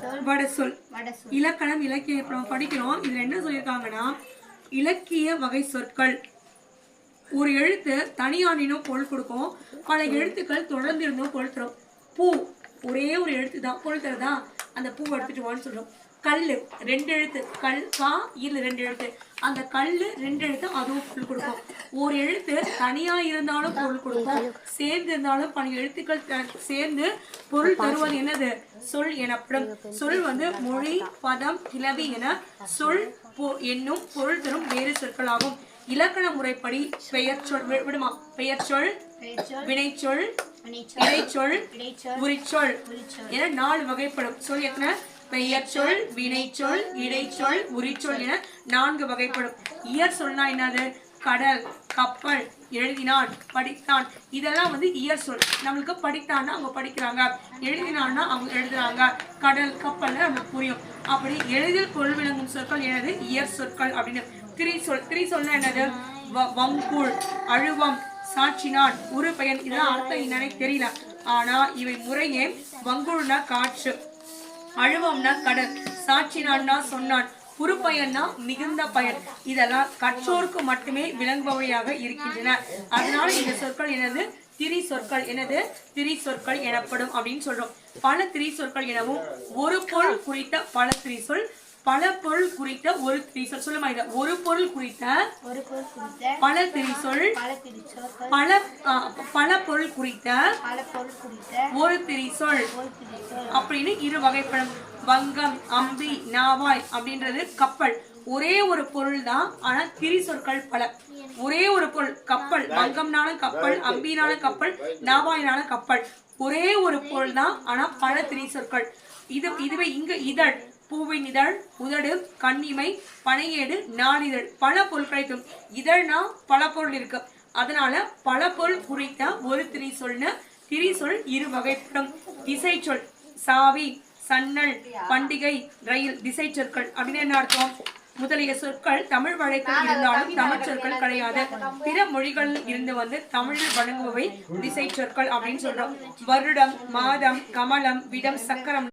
வட சொல் வட சொல் இலக்கணம் இலக்கியம் இப்ப நம்ம படிக்கிறோம் இதுல என்ன சொல்லியிருக்காங்கன்னா இலக்கிய வகை சொற்கள். ஒரு எழுத்து தனியானினும் பொருள் கொடுக்கும். பல எழுத்துக்கள் தொடர்ந்து இருந்தும் பொருள் தரும். பூ ஒரே ஒரு எழுத்து தான் பொருள் தருதா? அந்த பூ எடுத்துட்டு வான்னு சொல்றோம். கல்லு ரெண்டு எழுத்து. கல் கா இல்ல ரெண்டு எழுத்து. அந்த கல்லு ரெண்டு எழுத்து அதுவும் பொருள் கொடுக்கும். ஒரு எழுத்து தனியா இருந்தாலும் பொருள் கொடுக்கும். சேர்ந்து இருந்தாலும் பல எழுத்துக்கள் சேர்ந்து பொருள் தருவது என்னது? சொல் எனப்படும். சொல் வந்து மொழி பதம் கிளவி என சொல் என்னும் பொருள் தரும் வேறு சொற்களாகும். இலக்கண முறைப்படி பெயர் சொல் விடுமா? பெயர் சொல் பெயர்ச்சொல் வினைச்சொல் வினைச்சொல் இடைச்சொல் உரிச்சொல். என நாலு வகைப்படும். சொல் எத்தனை? பெயர் சொல் வினைச்சொல் இடைச்சொல் உரிச்சொல் என நான்கு வகைப்படும். இயற் சொல்னா என்னது? கடல் கப்பல் எழுதினான் படித்தான். இதெல்லாம் வந்து இயர் சொல். நம்மளுக்கு படித்தான்னா அவங்க படிக்கிறாங்க. எழுதினான்னா அவங்க எழுதுறாங்க. கடல் கப்பல்னு நமக்கு புரியும். அப்படி எளிதில் பொருள் விளங்கும் சொற்கள் என்னது? இயற் சொற்கள் அப்படின்னு. திரி சொல் திரி சொல்னா என்னது? வ- அழுவம் சாட்சினான் உரு பெயன் இதெல்லாம் அர்த்தம் என்னன்னே தெரியல. ஆனா இவை முறையே வங்குள்னா காற்று. அழுவம்னா கடல். சாட்சினான்னா சொன்னான். குறுப்பயன்னா மிகுந்த பயன். இதெல்லாம் கற்றோருக்கு மட்டுமே விளங்குபவையாக இருக்கின்றன. அதனால இந்த சொற்கள் எனது திரி சொற்கள். எனது திரி சொற்கள் எனப்படும் அப்படின்னு சொல்றோம். பல திரி சொற்கள் எனவும் ஒரு பொருள் குறித்த பல திரி சொல் பல பொருள் குறித்த ஒரு திரி சொல் சொல்லுமா இத? ஒரு பொருள் குறித்த ஒரு பொருள் குறித்த பல திரி சொல் பல பல பொருள் குறித்த பல பொருள் குறித்த ஒரு திரி சொல் ஒரு திருச்சொல் அப்படின்னு இரு வகைப்படும். வங்கம் அம்பி நாவாய் அப்படின்றது கப்பல். ஒரே ஒரு பொருள் தான் ஆனா திரி சொற்கள் பல. ஒரே ஒரு பொருள் கப்பல். வங்கம்னாலும் கப்பல் அம்பினாலும் கப்பல் நாவாயினாலும் கப்பல். ஒரே ஒரு பொருள் தான் ஆனா பல திரி சொற்கள் இது இதுவே இங்க இதழ். பூவின் இதழ் உதடு கண்ணிமை பனையேடு நாளிதழ் பல தரும் இதழ்னா பல பொருள் இருக்கு. அதனால பல பொருள் குறித்த ஒரு திரி சொல்னு திரி சொல் இரு வகைப்படும். திசை சொல் சாவி சன்னல் பண்டிகை ரயில் திசை சொற்கள் அப்படின்னு என்ன அர்த்தம்? முதலிய சொற்கள் தமிழ் வழக்கில் இருந்தாலும் தமிழ் சொற்கள் கிடையாது. பிற மொழிகளில் இருந்து வந்து தமிழில் வழங்குபவை திசை சொற்கள் அப்படின்னு சொல்றோம். வருடம் மாதம் கமலம் விடம் சக்கரம்